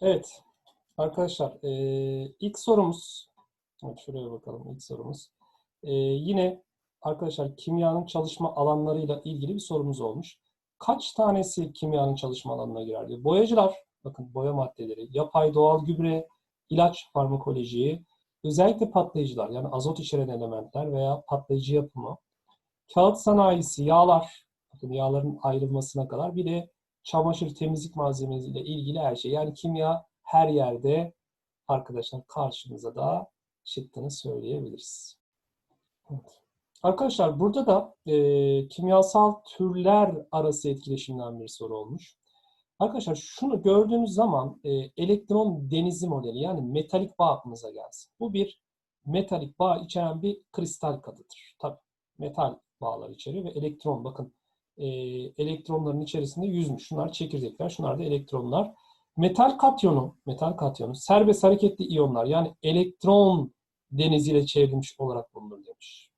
Evet arkadaşlar e, ilk sorumuz evet, şuraya bakalım ilk sorumuz. E, yine arkadaşlar kimyanın çalışma alanlarıyla ilgili bir sorumuz olmuş. Kaç tanesi kimyanın çalışma alanına girer diyor. Boyacılar, bakın boya maddeleri, yapay doğal gübre, ilaç farmakoloji, özellikle patlayıcılar yani azot içeren elementler veya patlayıcı yapımı, kağıt sanayisi, yağlar, bakın yağların ayrılmasına kadar bir de çamaşır temizlik malzemesiyle ilgili her şey. Yani kimya her yerde arkadaşlar karşımıza da çıktığını söyleyebiliriz. Evet. Arkadaşlar burada da e, kimyasal türler arası etkileşimden bir soru olmuş. Arkadaşlar şunu gördüğünüz zaman e, elektron denizi modeli yani metalik bağ aklınıza gelsin. Bu bir metalik bağ içeren bir kristal katıdır. Tabii metal bağlar içeriyor ve elektron bakın e, elektronların içerisinde yüzmüş. Şunlar çekirdekler, şunlar da elektronlar. Metal katyonu, metal katyonu serbest hareketli iyonlar yani elektron deniziyle çevrilmiş olarak bulunur demiş.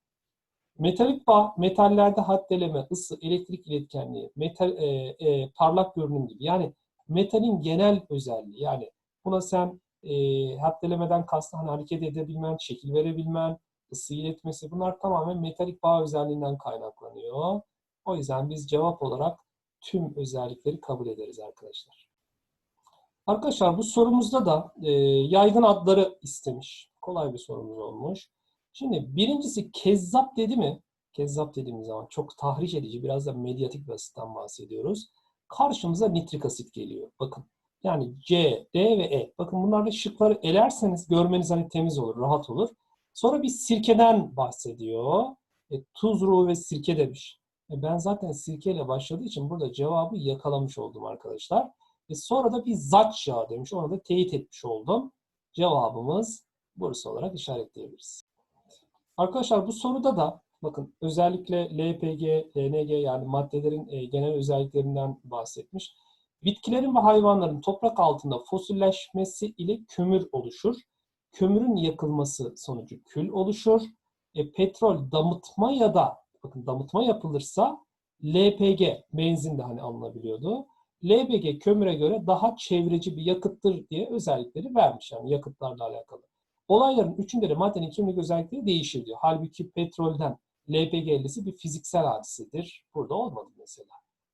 Metalik bağ, metallerde haddeleme, ısı, elektrik iletkenliği, metal, e, e, parlak görünüm gibi. Yani metalin genel özelliği. Yani buna sen e, haddelemeden kastı hani hareket edebilmen, şekil verebilmen, ısı iletmesi bunlar tamamen metalik bağ özelliğinden kaynaklanıyor. O yüzden biz cevap olarak tüm özellikleri kabul ederiz arkadaşlar. Arkadaşlar bu sorumuzda da e, yaygın adları istemiş. Kolay bir sorumuz olmuş. Şimdi birincisi kezzap dedi mi? Kezzap dediğimiz zaman çok tahriş edici, biraz da medyatik bir bahsediyoruz. Karşımıza nitrik asit geliyor. Bakın yani C, D ve E. Bakın bunlarda şıkları elerseniz görmeniz hani temiz olur, rahat olur. Sonra bir sirkeden bahsediyor. E, tuz ruhu ve sirke demiş. E, ben zaten sirkeyle başladığı için burada cevabı yakalamış oldum arkadaşlar. E sonra da bir zat yağı demiş. Onu da teyit etmiş oldum. Cevabımız burası olarak işaretleyebiliriz. Arkadaşlar bu soruda da bakın özellikle LPG, LNG yani maddelerin e, genel özelliklerinden bahsetmiş. Bitkilerin ve hayvanların toprak altında fosilleşmesi ile kömür oluşur. Kömürün yakılması sonucu kül oluşur. E, petrol damıtma ya da bakın damıtma yapılırsa LPG benzin de hani alınabiliyordu. LPG kömüre göre daha çevreci bir yakıttır diye özellikleri vermiş yani yakıtlarla alakalı. Olayların üçünde de maddenin kimlik özellikleri değişir diyor. Halbuki petrolden LPG ellisi bir fiziksel hadisedir. Burada olmadı mesela.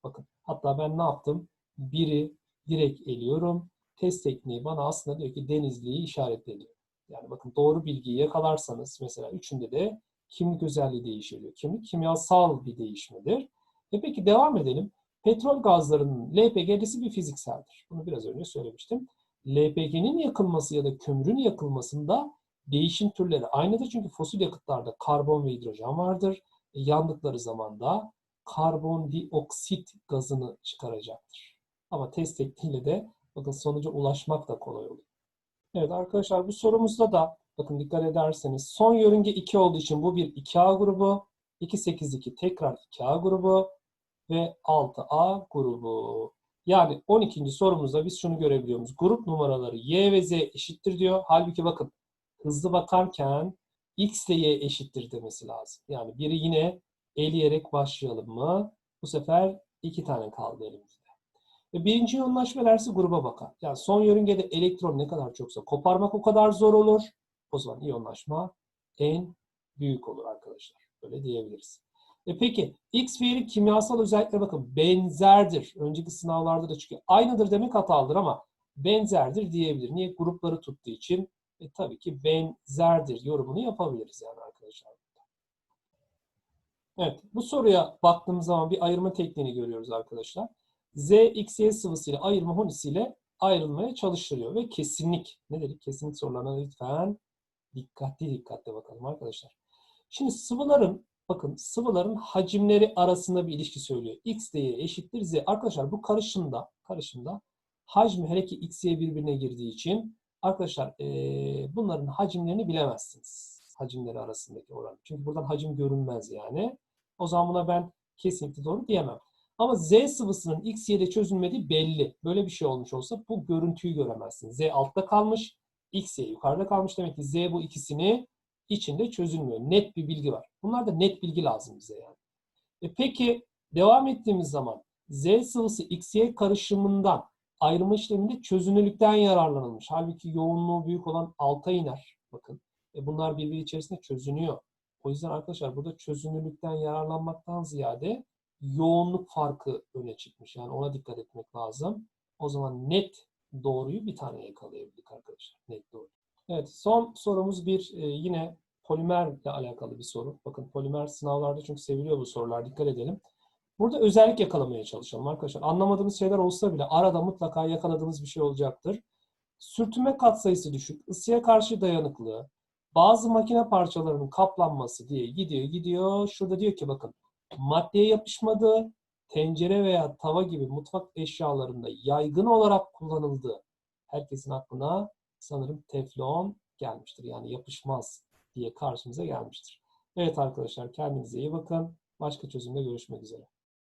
Bakın hatta ben ne yaptım? Biri direkt eliyorum. Test tekniği bana aslında diyor ki denizliği işaretleniyor. Yani bakın doğru bilgiyi yakalarsanız mesela üçünde de kimlik özelliği değişiyor. Kimlik kimyasal bir değişmedir. E peki devam edelim. Petrol gazlarının LPG'si bir fizikseldir. Bunu biraz önce söylemiştim. LPG'nin yakılması ya da kömürün yakılmasında değişim türleri aynıdır. Çünkü fosil yakıtlarda karbon ve hidrojen vardır. E, yandıkları zaman da karbondioksit gazını çıkaracaktır. Ama test tekniğiyle de bakın sonuca ulaşmak da kolay oluyor. Evet arkadaşlar bu sorumuzda da bakın dikkat ederseniz son yörünge 2 olduğu için bu bir 2A grubu. 2, 8, 2 tekrar 2A grubu ve 6A grubu. Yani 12. sorumuzda biz şunu görebiliyoruz. Grup numaraları Y ve Z eşittir diyor. Halbuki bakın hızlı bakarken X ile Y eşittir demesi lazım. Yani biri yine eleyerek başlayalım mı? Bu sefer iki tane kaldı elimizde. Ve birinci yoğunlaşma dersi gruba bakar. Yani son yörüngede elektron ne kadar çoksa koparmak o kadar zor olur. O zaman iyonlaşma en büyük olur arkadaşlar. Böyle diyebiliriz. E peki X Y'nin kimyasal özellikleri bakın benzerdir. Önceki sınavlarda da çıkıyor. Aynıdır demek hatalıdır ama benzerdir diyebilir. Niye? Grupları tuttuğu için e, tabii ki benzerdir yorumunu yapabiliriz yani arkadaşlar. Evet bu soruya baktığımız zaman bir ayırma tekniğini görüyoruz arkadaşlar. Z, X, Y sıvısıyla ayırma honisiyle ayrılmaya çalışılıyor ve kesinlik ne dedik? Kesinlik sorularına lütfen dikkatli dikkatli bakalım arkadaşlar. Şimdi sıvıların bakın sıvıların hacimleri arasında bir ilişki söylüyor. X değeri eşittir Z. Arkadaşlar bu karışımda karışımda hacmi hele ki X, Y birbirine girdiği için arkadaşlar e, bunların hacimlerini bilemezsiniz. Hacimleri arasındaki oran. Çünkü buradan hacim görünmez yani. O zaman buna ben kesinlikle doğru diyemem. Ama Z sıvısının X, Y'de çözülmediği belli. Böyle bir şey olmuş olsa bu görüntüyü göremezsin. Z altta kalmış, X, Y yukarıda kalmış. Demek ki Z bu ikisini içinde çözülmüyor. Net bir bilgi var. Bunlar da net bilgi lazım bize yani. E peki devam ettiğimiz zaman Z sıvısı XY karışımından ayrılma işleminde çözünürlükten yararlanılmış. Halbuki yoğunluğu büyük olan alta iner. Bakın. E bunlar birbiri içerisinde çözünüyor. O yüzden arkadaşlar burada çözünürlükten yararlanmaktan ziyade yoğunluk farkı öne çıkmış. Yani ona dikkat etmek lazım. O zaman net doğruyu bir tane yakalayabildik arkadaşlar. Net doğru. Evet son sorumuz bir e, yine polimerle alakalı bir soru. Bakın polimer sınavlarda çünkü seviliyor bu sorular. Dikkat edelim. Burada özellik yakalamaya çalışalım arkadaşlar. Anlamadığımız şeyler olsa bile arada mutlaka yakaladığımız bir şey olacaktır. Sürtünme katsayısı düşük, ısıya karşı dayanıklı, bazı makine parçalarının kaplanması diye gidiyor gidiyor. Şurada diyor ki bakın maddeye yapışmadı, tencere veya tava gibi mutfak eşyalarında yaygın olarak kullanıldı. Herkesin aklına sanırım teflon gelmiştir. Yani yapışmaz diye karşımıza gelmiştir. Evet arkadaşlar kendinize iyi bakın. Başka çözümde görüşmek üzere.